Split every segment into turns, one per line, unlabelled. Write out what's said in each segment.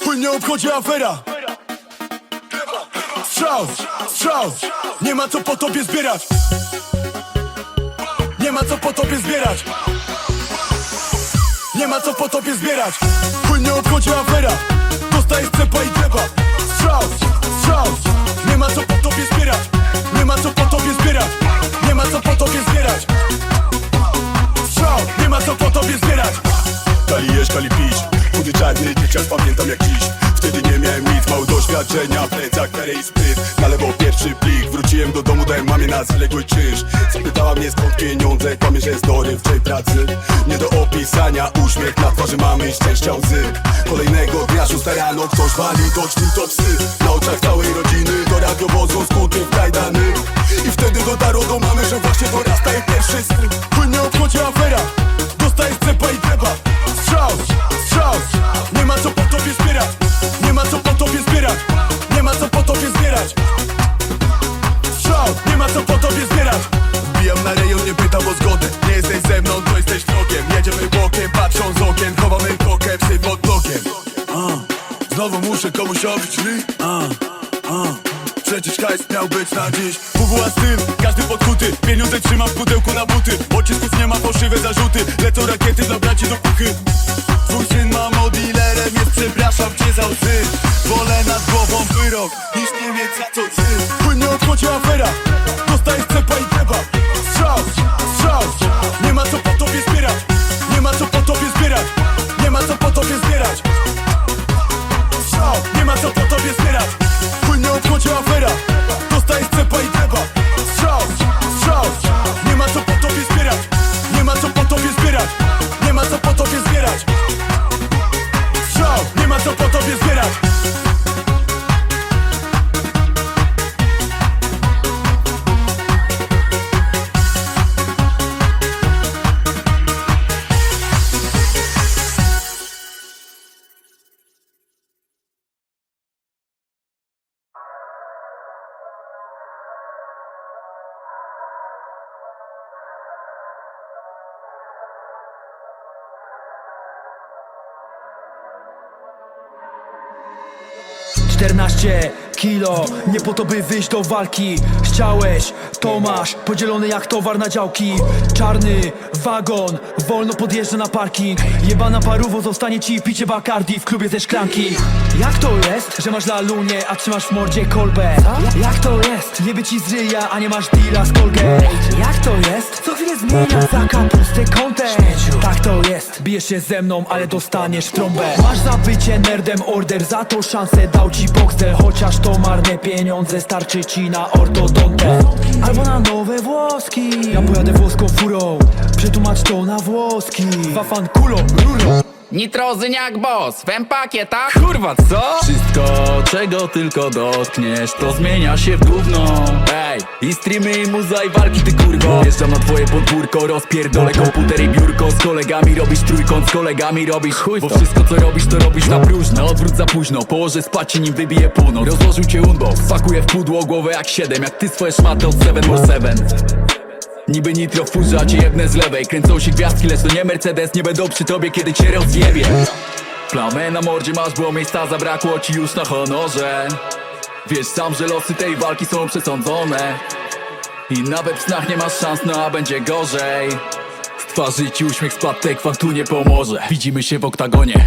Płynnie obchodzi afera. Strzał, strzał. Nie ma co po tobie zbierać. Nie ma co po tobie zbierać. Nie ma co po tobie zbierać. Płynnie obchodzi afera. Dostajesz cepa i gleba Strzał, strzał. Nie ma co po tobie zbierać. Nie ma co po tobie zbierać. Nie ma co po tobie zbierać. Strzał, nie ma co po tobie zbierać. Kali jesz, kali pić czarny, czas pamiętam jak dziś Wtedy nie miałem nic, mało doświadczenia W plecach karę i spryt. Na lewo pierwszy plik Wróciłem do domu, dałem mamie na zaległy czynsz. Zapytała mnie skąd pieniądze Kłamie, że do rywczej pracy. Nie do opisania Uśmiech na twarzy mamy szczęścia łzy. Kolejnego dnia, szósta rano Ktoś wali do drzwi, to psy. Na oczach całej rodziny Do radiowozu skuty w kajdany. I wtedy dotarło do mamy, że właśnie dorasta Znowu muszę komuś obić ryj A, a. Przecież hajs miał być na dziś. WWA styl, każdy podkuty. Pieniądze trzymam w pudełku na buty. Pocisków nie ma, fałszywe zarzuty. Lecą rakiety dla braci do kuchy. Twój syn ma dealerem jest przepraszam cię za łzy. Wolę nad głową wyrok niż nie mieć za co ty. Płynnie odchodzi afera
14 kilo, nie po to by wyjść do walki Chciałeś, to masz, podzielony jak towar na działki Czarny wagon, wolno podjeżdża na parking Jebana paruwo, zostanie ci picie Bacardi w klubie ze szklanki Jak to jest, że masz lalunie, a trzymasz w mordzie kolbę? Jak to jest, jebie ci z ryja, a nie masz deala z Colgate? Jak to jest, co chwilę zmieniasz za kapustę kątem? Tak to jest, bijesz się ze mną, ale dostaniesz trąbę Masz za bycie nerdem order, za to szansę dał ci Boxdel Chociaż to marne pieniądze, starczy ci na ortodontę Albo na nowe włoski. Ja pojadę włoską furą, przetłumacz to na włoski. Wafan kulą, rurą
Nitrozyniak boss, w empakietach
Kurwa, co? Wszystko, czego tylko dotkniesz To zmienia się w gówno. Ej, i streamy, i muza, i walki, ty kurwo. Wjeżdżam na twoje podwórko, rozpierdolę komputer i biurko. Z kolegami robisz trójkąt, z kolegami robisz chuj Bo wszystko co robisz, to robisz na próżno. Odwrót za późno, położę spać i nim wybije północ. Rozłożył cię unbox, pakuję w pudło głowę jak siedem. Jak ty swoje szmaty od 7 more 7 Niby nitro furze, a cię jebnę z lewej. Kręcą się gwiazdki, lecz to nie Mercedes. Nie będą przy tobie, kiedy cię rozjebie. Plamę na mordzie masz, bo miejsca zabrakło ci już na honorze. Wiesz sam, że losy tej walki są przesądzone. I nawet w snach nie masz szans, no a będzie gorzej. Z twarzy ci uśmiech spadł, tekwan tu nie pomoże. Widzimy się w oktagonie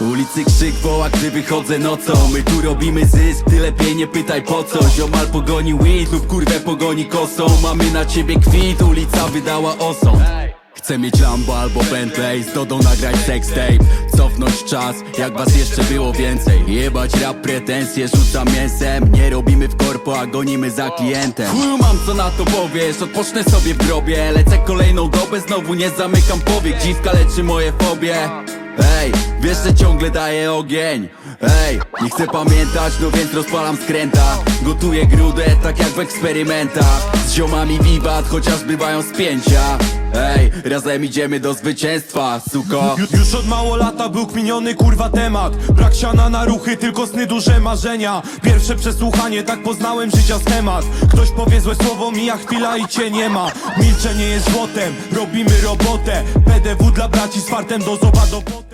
Ulicy krzyk woła, gdy wychodzę nocą. My tu robimy zysk, ty lepiej nie pytaj po co. Ziomal pogoni weed lub kurwę pogoni kosą. Mamy na ciebie kwit, ulica wydała osąd Chcę mieć Lambo albo Bentley Z Dodą nagrać sextape Cofnąć czas, jak was jeszcze było więcej. Jebać rap pretensje, rzucam mięsem. Nie robimy w korpo, a gonimy za klientem. Chuju mam co na to powiesz Odpocznę sobie w grobie. Lecę kolejną dobę, znowu nie zamykam powiek. Dziwka leczy moje fobie Ej, wiesz, że ciągle daję ogień. Ej, nie chcę pamiętać, no więc rozpalam skręta Gotuję grudę, tak jak w eksperymentach. Z ziomami wiwat, chociaż bywają spięcia Ej, razem idziemy do zwycięstwa, suko.
Ju- Już od mało lata był kminiony kurwa temat. Brak siana na ruchy, tylko sny, duże marzenia. Pierwsze przesłuchanie, tak poznałem życia schemat Ktoś powie złe słowo, mija chwila i cię nie ma. Milczenie jest złotem, robimy robotę. PDW dla braci z fartem do zoba do